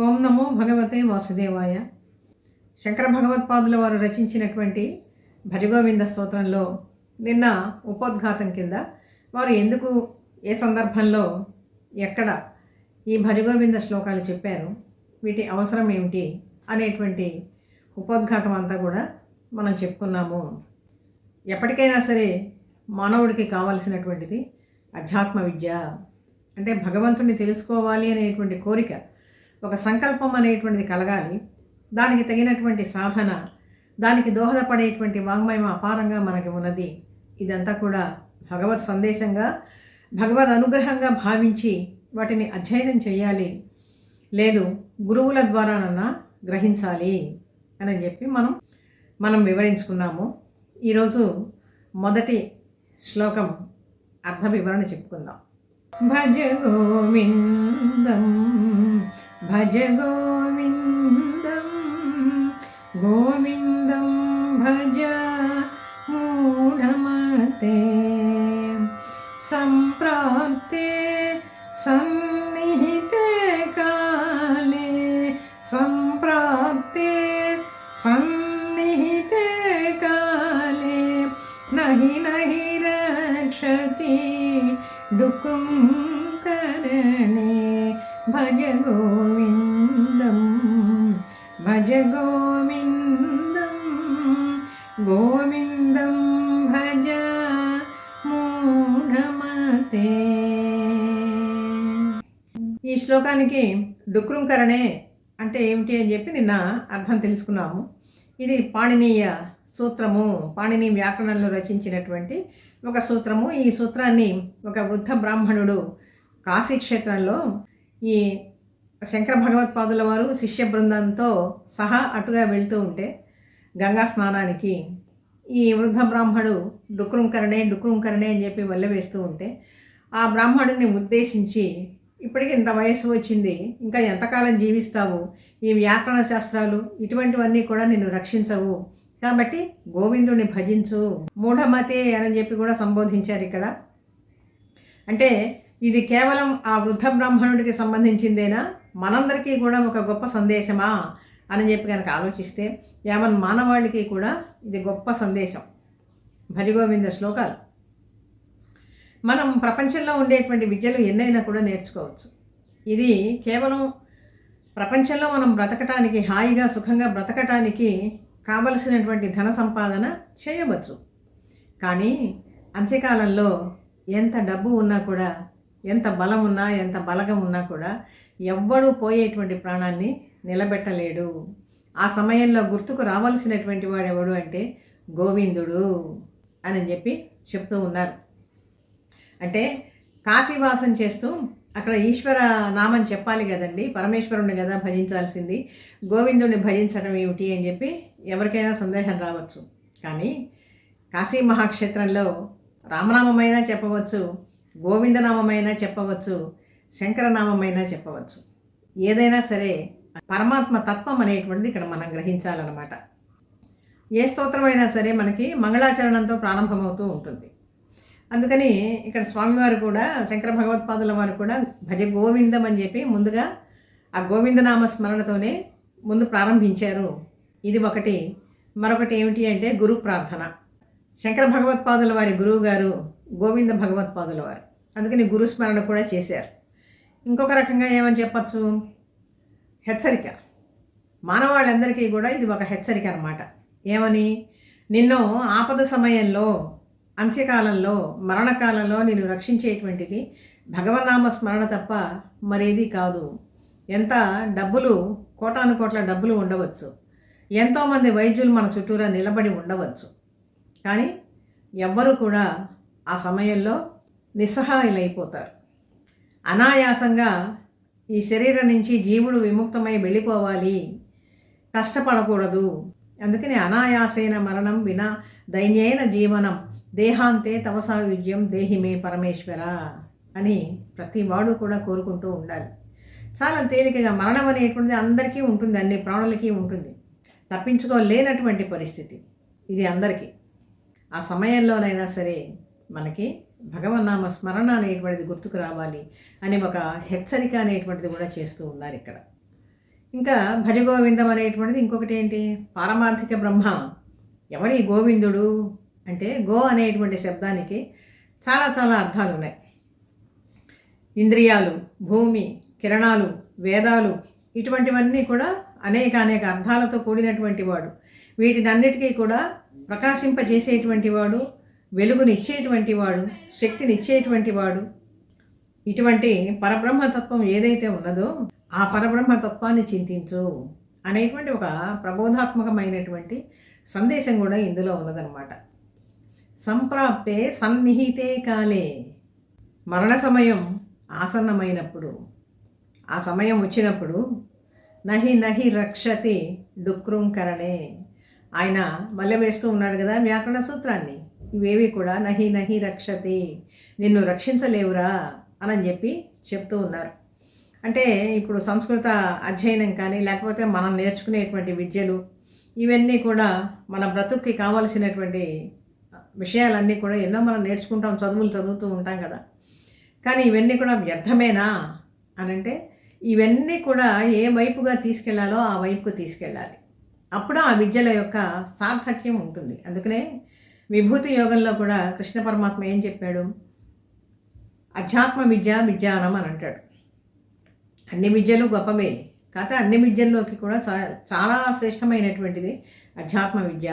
ఓం నమో భగవతే వాసుదేవాయ. శంకర భగవత్పాదుల వారు రచించినటువంటి భజగోవింద స్తోత్రంలో నిన్న ఉపోద్ఘాతం కింద వారు ఎందుకు ఏ సందర్భంలో ఎక్కడ ఈ భజగోవింద శ్లోకాలు చెప్పారు వీటి అవసరం ఏమిటి అనేటువంటి ఉపోద్ఘాతం అంతా కూడా మనం చెప్పుకున్నాము. ఎప్పటికైనా సరే మానవుడికి కావలసినటువంటిది అధ్యాత్మ విద్య అంటే భగవంతుని తెలుసుకోవాలి అనేటువంటి కోరిక ఒక సంకల్పం అనేటువంటిది కలగాలి. దానికి తగినటువంటి సాధన దానికి దోహదపడేటువంటి వాంగ్మయం అపారంగా మనకి ఉన్నది. ఇదంతా కూడా భగవత్ సందేశంగా భగవద్ అనుగ్రహంగా భావించి వాటిని అధ్యయనం చేయాలి. లేదు గురువుల ద్వారానన్నా గ్రహించాలి అని చెప్పి మనం మనం వివరించుకున్నాము. ఈరోజు మొదటి శ్లోకం అర్థ వివరణ చెప్పుకుందాం. భజ గోవిందం भज गोविन्दं गोविन्दं भज मूढमते। सम्प्राप्ते सन्निहिते काले सम्प्राप्ते सन्निहिते काले नहि नहि रक्षति डुकुं करणे। भज भजगो గోవిందం భజ మూఢమతే. ఈ శ్లోకానికి డుక్రుంకరణే అంటే ఏమిటి అని చెప్పి నిన్న అర్థం తెలుసుకున్నాము. ఇది పాణినీయ సూత్రము పాణిని వ్యాకరణంలో రచించినటువంటి ఒక సూత్రము. ఈ సూత్రాన్ని ఒక వృద్ధ బ్రాహ్మణుడు కాశీ క్షేత్రంలో ఈ శంకర భగవత్పాదుల వారు శిష్య బృందంతో సహా అటుగా వెళ్తూ ఉంటే గంగా స్నానానికి ఈ వృద్ధ బ్రాహ్మడు డుక్రుంకరణే డుక్రుంకరణే అని చెప్పి వెళ్ళవేస్తూ ఉంటే ఆ బ్రాహ్మణుని ఉద్దేశించి ఇప్పటికి ఇంత వయసు వచ్చింది ఇంకా ఎంతకాలం జీవిస్తావు ఈ వ్యాకరణ శాస్త్రాలు ఇటువంటివన్నీ కూడా నిన్ను రక్షించవు. కాబట్టి గోవిందుని భజించు. మూఢమతే అని చెప్పి కూడా సంబోధించారు ఇక్కడ. అంటే ఇది కేవలం ఆ వృద్ధ బ్రాహ్మణుడికి సంబంధించిందేనా? మనందరికీ కూడా ఒక గొప్ప సందేశమా? అని చెప్పి కనుక ఆలోచిస్తే యావన్ మానవాళికి కూడా ఇది గొప్ప సందేశం. భజగోవింద శ్లోకాలు. మనం ప్రపంచంలో ఉండేటువంటి విద్యలు ఎన్నైనా కూడా నేర్చుకోవచ్చు. ఇది కేవలం ప్రపంచంలో మనం బ్రతకటానికి హాయిగా సుఖంగా బ్రతకటానికి కావలసినటువంటి ధన సంపాదన చేయవచ్చు. కానీ అంత్యకాలంలో ఎంత డబ్బు ఉన్నా కూడా ఎంత బలం ఉన్నా ఎంత బలగం ఉన్నా కూడా ఎవ్వడూ పోయేటువంటి ప్రాణాన్ని నిలబెట్టలేడు. ఆ సమయంలో గుర్తుకు రావాల్సినటువంటి వాడెవడు అంటే గోవిందుడు అని చెప్పి చెప్తూ ఉన్నారు. అంటే కాశీవాసం చేస్తూ అక్కడ ఈశ్వర నామం చెప్పాలి కదండి పరమేశ్వరుణ్ణి కదా భజించాల్సింది గోవిందుడిని భజించడం ఏమిటి అని చెప్పి ఎవరికైనా సందేహం రావచ్చు. కానీ కాశీ మహాక్షేత్రంలో రామనామమైనా చెప్పవచ్చు గోవిందనామమైనా చెప్పవచ్చు శంకరనామమైనా చెప్పవచ్చు. ఏదైనా సరే పరమాత్మ తత్వం అనేటువంటిది ఇక్కడ మనం గ్రహించాలన్నమాట. ఏ స్తోత్రమైనా సరే మనకి మంగళాచరణంతో ప్రారంభమవుతూ ఉంటుంది. అందుకని ఇక్కడ స్వామివారు కూడా శంకర భగవత్పాదుల వారు కూడా భజ గోవిందం అని చెప్పి ముందుగా ఆ గోవిందనామ స్మరణతోనే ముందు ప్రారంభించారు. ఇది ఒకటి. మరొకటి ఏమిటి అంటే గురు ప్రార్థన. శంకర భగవత్పాదుల వారి గురువు గారు గోవింద భగవత్పాదుల వారు. అందుకని గురు స్మరణ కూడా చేశారు. ఇంకొక రకంగా ఏమని చెప్పచ్చు? హెచ్చరిక. మానవాళ్ళందరికీ కూడా ఇది ఒక హెచ్చరిక అనమాట ఏమని? నిన్ను ఆపద సమయంలో అంత్యకాలంలో మరణకాలంలో నేను రక్షించేటువంటిది భగవన్నామ స్మరణ తప్ప మరేది కాదు. ఎంత డబ్బులు కోటాను కోట్ల డబ్బులు ఉండవచ్చు. ఎంతోమంది వైద్యులు మన చుట్టూరా నిలబడి ఉండవచ్చు. కానీ ఎవ్వరూ కూడా ఆ సమయంలో నిస్సహాయులైపోతారు. అనాయాసంగా ఈ శరీరం నుంచి జీవుడు విముక్తమై వెళ్ళిపోవాలి. కష్టపడకూడదు. అందుకని అనాయాసైన మరణం వినా దైన్యైన జీవనం. దేహాంతే తవసాయుజ్యం దేహిమే పరమేశ్వర అని ప్రతివాడు కూడా కోరుకుంటూ ఉండాలి. చాలా తేలికగా మరణం అనేటువంటిది అందరికీ ఉంటుంది అన్ని ప్రాణులకి ఉంటుంది. తప్పించుకోలేనటువంటి పరిస్థితి ఇది అందరికీ. ఆ సమయంలోనైనా సరే మనకి భగవన్నామ స్మరణ అనేటువంటిది గుర్తుకు రావాలి అని ఒక హెచ్చరిక అనేటువంటిది కూడా చేస్తూ ఉన్నారు ఇక్కడ. ఇంకా భజగోవిందం అనేటువంటిది ఇంకొకటి ఏంటి? పారమార్థిక బ్రహ్మ. ఎవరి గోవిందుడు? అంటే గో అనేటువంటి శబ్దానికి చాలా చాలా అర్థాలు ఉన్నాయి. ఇంద్రియాలు భూమి కిరణాలు వేదాలు ఇటువంటివన్నీ కూడా అనేక అనేక అర్థాలతో కూడినటువంటి వాడు. వీటినన్నిటికీ కూడా ప్రకాశింపజేసేటువంటి వాడు వెలుగునిచ్చేటువంటి వాడు శక్తినిచ్చేటువంటి వాడు ఇటువంటి పరబ్రహ్మతత్వం ఏదైతే ఉన్నదో ఆ పరబ్రహ్మతత్వాన్ని చింతించు అనేటువంటి ఒక ప్రబోధాత్మకమైనటువంటి సందేశం కూడా ఇందులో ఉన్నదనమాట సంప్రాప్తే సన్నిహితే కాలే. మరణ సమయం ఆసన్నమైనప్పుడు ఆ సమయం వచ్చినప్పుడు నహి నహి రక్షతి డుక్రుంకరణే. ఆయన మళ్ళీ వేస్తూ ఉన్నాడు కదా వ్యాకరణ సూత్రాన్ని. ఇవేవి కూడా నహి నహి రక్షతి నిన్ను రక్షించలేవురా అని చెప్పి చెప్తూ ఉన్నారు. అంటే ఇప్పుడు సంస్కృత అధ్యయనం కానీ లేకపోతే మనం నేర్చుకునేటువంటి విద్యలు ఇవన్నీ కూడా మన బ్రతుక్కి కావలసినటువంటి విషయాలన్నీ కూడా ఎన్నో మనం నేర్చుకుంటాం చదువులు చదువుతూ ఉంటాం కదా. కానీ ఇవన్నీ కూడా వ్యర్థమేనా అని అంటే ఇవన్నీ కూడా ఏ వైపుగా తీసుకెళ్ళాలో ఆ వైపుకు తీసుకెళ్ళాలి. అప్పుడు ఆ విద్యల యొక్క సార్థక్యం ఉంటుంది. అందుకనే విభూతి యోగంలో కూడా కృష్ణ పరమాత్మ ఏం చెప్పాడు? అధ్యాత్మ విద్య విజ్ఞానం అని అంటాడు. అన్ని విద్యలు గొప్పవే. కాకపోతే అన్ని విద్యల్లోకి కూడా చాలా శ్రేష్టమైనటువంటిది అధ్యాత్మ విద్య.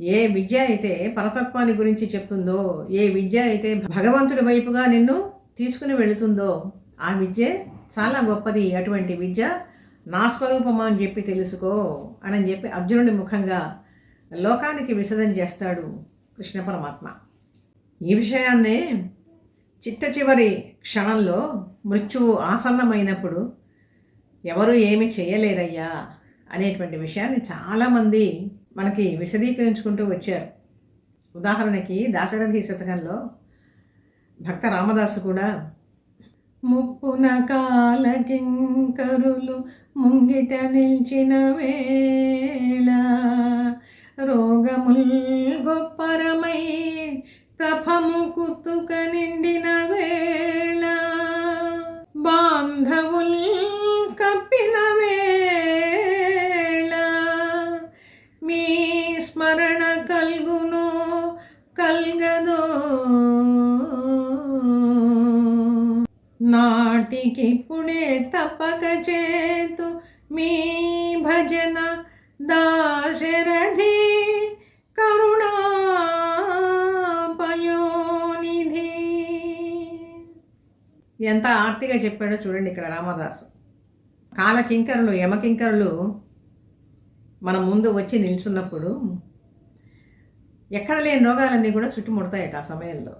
ఏ విద్య అయితే పరతత్వాన్ని గురించి చెప్తుందో ఏ విద్య అయితే భగవంతుడి వైపుగా నిన్ను తీసుకుని వెళుతుందో ఆ విద్య చాలా గొప్పది. అటువంటి విద్య నా స్వరూపమా అని చెప్పి తెలుసుకో అని చెప్పి అర్జునుడి ముఖంగా లోకానికి విసదం చేస్తాడు కృష్ణ పరమాత్మ. ఈ విషయాన్నే చిట్ట చివరి క్షణంలో మృత్యువు ఆసన్నమైనప్పుడు ఎవరు ఏమి చేయలేరయ్యా అనేటువంటి విషయాన్ని చాలామంది మనకి విశదీకరించుకుంటూ వచ్చారు. ఉదాహరణకి దాశరథి శతకంలో భక్త రామదాసు కూడా ముప్పున కాలకింకరులు ముంగిట నిలిచిన వేళ రోగముల్ గొప్పరమై కఫము కుత్తుక నిండిన వేళ బాంధవుల్ కప్పిన ఎంత ఆర్తిగా చెప్పాడో చూడండి ఇక్కడ రామదాసు. కాలకింకరులు యమకింకరులు మన ముందు వచ్చి నిల్చున్నప్పుడు ఎక్కడ లేని రోగాలన్నీ కూడా చుట్టుముడతాయట ఆ సమయంలో.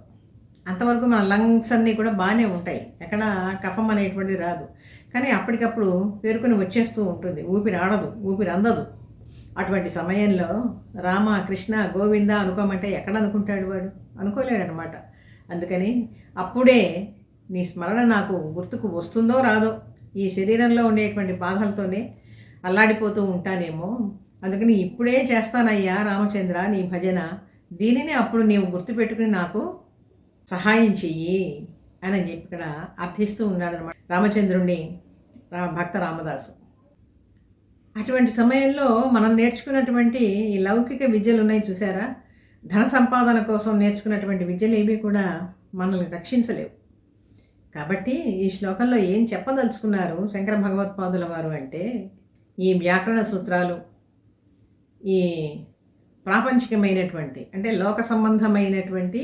అంతవరకు మన లంగ్స్ అన్నీ కూడా బాగానే ఉంటాయి. ఎక్కడ కఫం అనేటువంటిది రాదు. కానీ అప్పటికప్పుడు పేరుకొని వచ్చేస్తూ ఉంటుంది. ఊపిరి ఆడదు ఊపిరి అందదు. అటువంటి సమయంలో రామ కృష్ణ గోవింద అనుకోమంటే ఎక్కడ అనుకుంటాడు వాడు? అనుకోలేడనమాట అందుకని అప్పుడే నీ స్మరణ నాకు గుర్తుకు వస్తుందో రాదో ఈ శరీరంలో ఉండేటువంటి బాధలతోనే అల్లాడిపోతూ ఉంటానేమో. అందుకని ఇప్పుడే చేస్తానయ్యా రామచంద్ర నీ భజన. దీనిని అప్పుడు నీవు గుర్తుపెట్టుకుని నాకు సహాయం చెయ్యి అని చెప్పి ఇక్కడ అర్థిస్తూ ఉన్నాడనమాట రామచంద్రుణ్ణి రా భక్త రామదాసు. అటువంటి సమయంలో మనం నేర్చుకున్నటువంటి ఈ లౌకిక విద్యలు ఉన్నాయి చూసారా? ధన సంపాదన కోసం నేర్చుకున్నటువంటి విద్యలు ఏవి కూడా మనల్ని రక్షించలేవు. కాబట్టి ఈ శ్లోకంలో ఏం చెప్పదలుచుకున్నారు శంకర భగవత్పాదుల వారు అంటే ఈ వ్యాకరణ సూత్రాలు ఈ ప్రాపంచికమైనటువంటి అంటే లోక సంబంధమైనటువంటి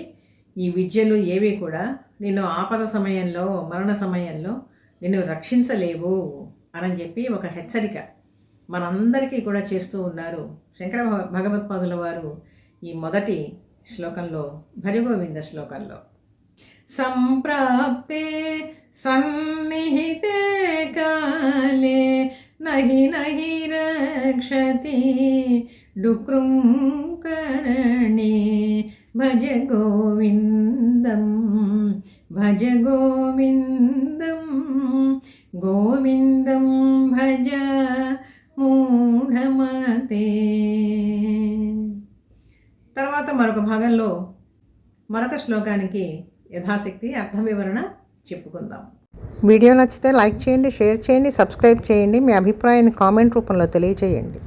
ఈ విద్యలు ఏవి కూడా నిన్ను ఆపద సమయంలో మరణ సమయంలో నిన్ను రక్షించలేవు అని చెప్పి ఒక హెచ్చరిక మనందరికీ కూడా చేస్తూ ఉన్నారు శంకర భగవత్పాదుల వారు ఈ మొదటి శ్లోకంలో భరిగోవింద శ్లోకంలో. सम्प्राप्ते सन्निहिते काले नहि नहि रक्षति डुकृङ्करणे भज गोविन्दं भज गोविन्दं गोविन्दं भज మూఢమతే తర్వాత మరొక భాగంలో మరొక శ్లోకానికి యథాశక్తి అర్థ వివరణ చెప్పుకుందాం. వీడియో నచ్చితే లైక్ చేయండి షేర్ చేయండి సబ్స్క్రైబ్ చేయండి. మీ అభిప్రాయాన్ని కామెంట్ రూపంలో తెలియజేయండి.